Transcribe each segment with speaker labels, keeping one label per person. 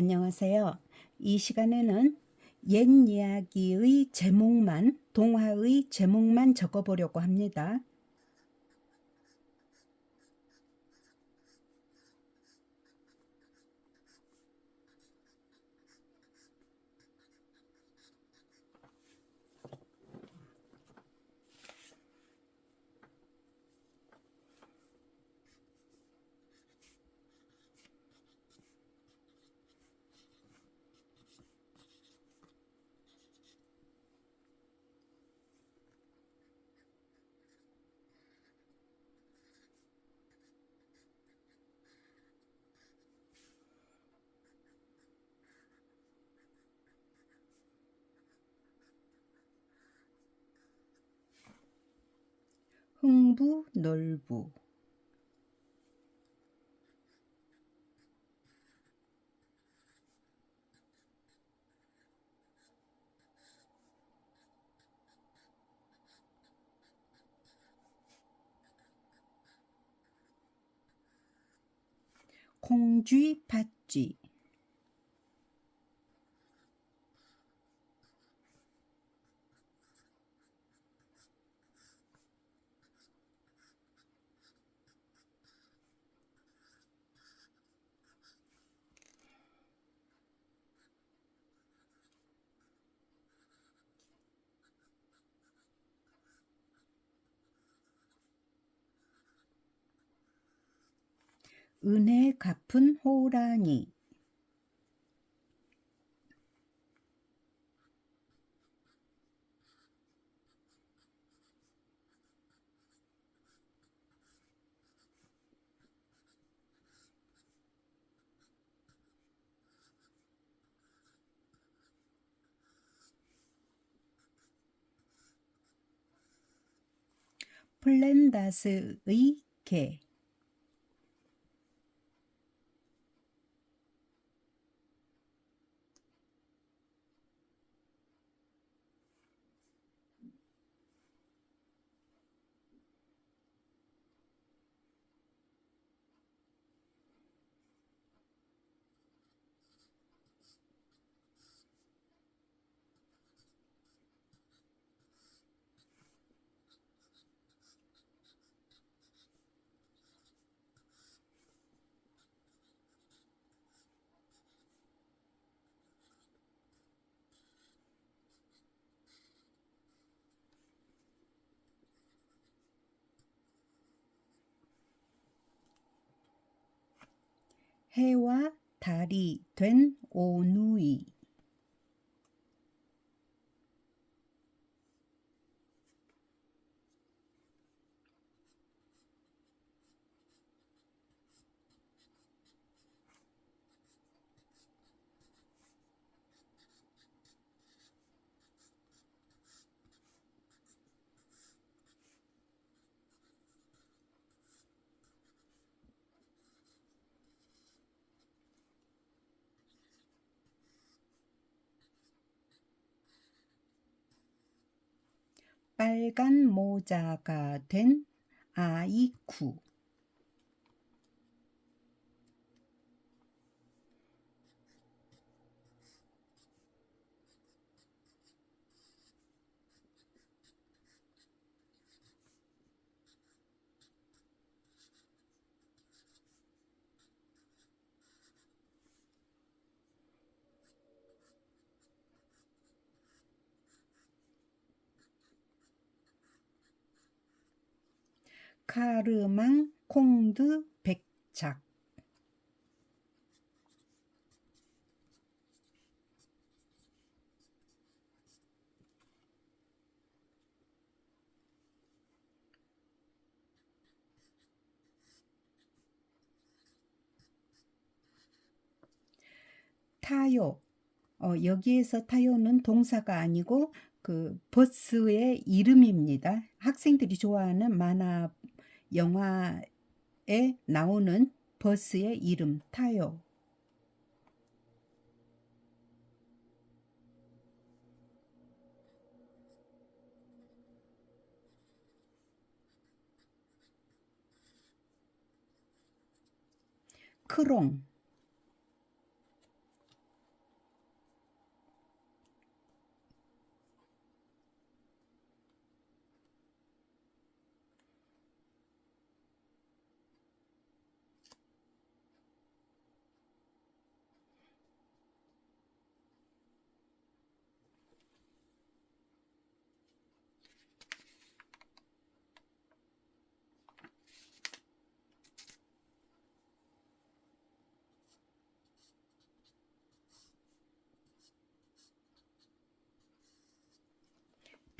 Speaker 1: 안녕하세요. 이 시간에는 옛 이야기의 제목만, 동화의 제목만 적어보려고 합니다. 흥부놀부. 콩쥐 팥쥐 은혜 갚은 호랑이. 플랜다스의 개 해와 달이 된 오누이 빨간 모자가 된 아이쿠 카르망 콩드 백작 타요 어, 여기에서 타요는 동사가 아니고 그 버스의 이름입니다. 학생들이 좋아하는 만화 영화에 나오는 버스의 이름 타요. 크롱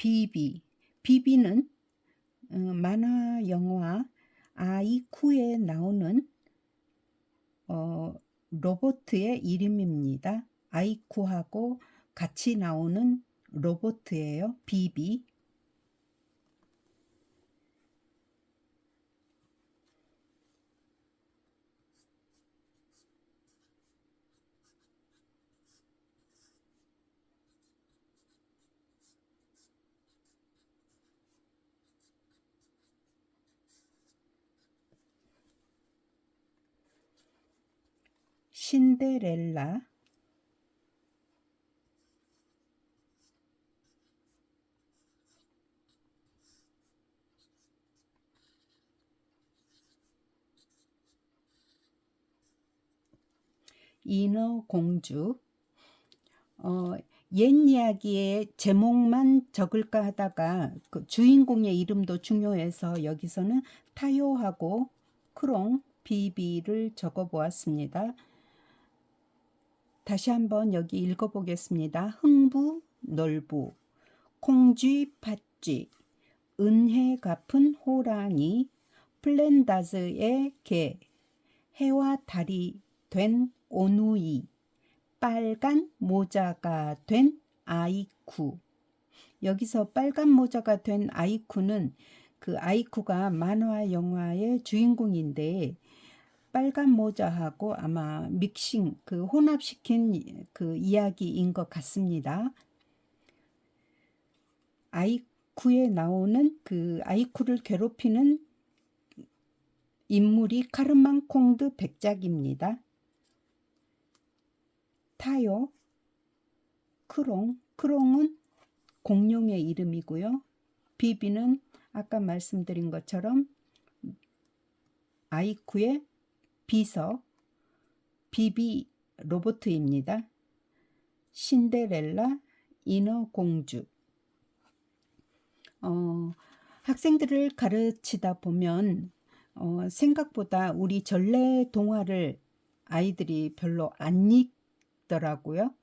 Speaker 1: 비비. 비비는 어, 만화 영화 아이쿠에 나오는 어, 로봇의 이름입니다. 아이쿠하고 같이 나오는 로봇이에요. 비비. 신데렐라 인어공주 어, 옛 이야기의 제목만 적을까 하다가 그 주인공의 이름도 중요해서 여기서는 타요하고 크롱 비비를 적어 보았습니다. 다시 한번 여기 읽어 보겠습니다. 흥부 놀부 콩쥐 팥쥐 은혜 갚은 호랑이 플랜다즈의 개 해와 달이 된 오누이 빨간 모자가 된 아이쿠 여기서 빨간 모자가 된 아이쿠는 그 아이쿠가 만화 영화의 주인공인데 빨간 모자하고 아마 믹싱 그 혼합시킨 그 이야기인 것 같습니다. 아이쿠에 나오는 그 아이쿠를 괴롭히는 인물이 카르만 콩드 백작입니다. 타요, 크롱, 크롱은 공룡의 이름이고요. 비비는 아까 말씀드린 것처럼 아이쿠의 비서 비비 로보트입니다. 신데렐라 인어공주 어, 학생들을 가르치다 보면 어, 생각보다 우리 전래 동화를 아이들이 별로 안 읽더라고요.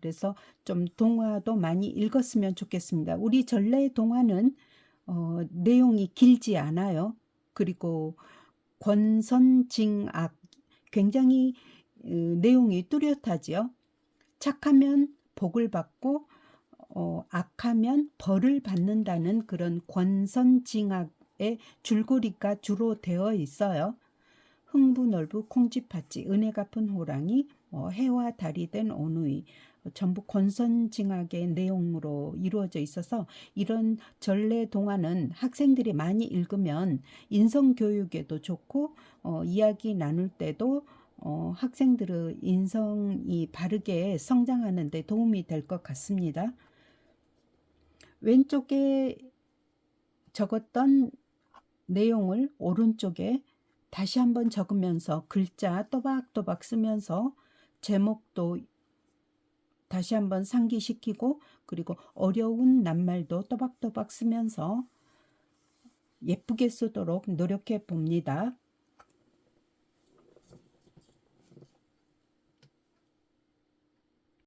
Speaker 1: 그래서 좀 동화도 많이 읽었으면 좋겠습니다. 우리 전래 동화는 어, 내용이 길지 않아요. 그리고 권선징악 굉장히 어, 내용이 뚜렷하지요. 착하면 복을 받고 어, 악하면 벌을 받는다는 그런 권선징악의 줄거리가 주로 되어 있어요. 흥부놀부 콩쥐팥쥐 은혜 갚은 호랑이 어, 해와 달이 된 오누이 전부 권선징악의 내용으로 이루어져 있어서 이런 전래 동화는 학생들이 많이 읽으면 인성 교육에도 좋고 어, 이야기 나눌 때도 어, 학생들의 인성이 바르게 성장하는 데 도움이 될 것 같습니다. 왼쪽에 적었던 내용을 오른쪽에 다시 한번 적으면서 글자 또박또박 쓰면서 제목도 다시 한번 상기시키고 그리고 어려운 낱말도 또박또박 쓰면서 예쁘게 쓰도록 노력해 봅니다.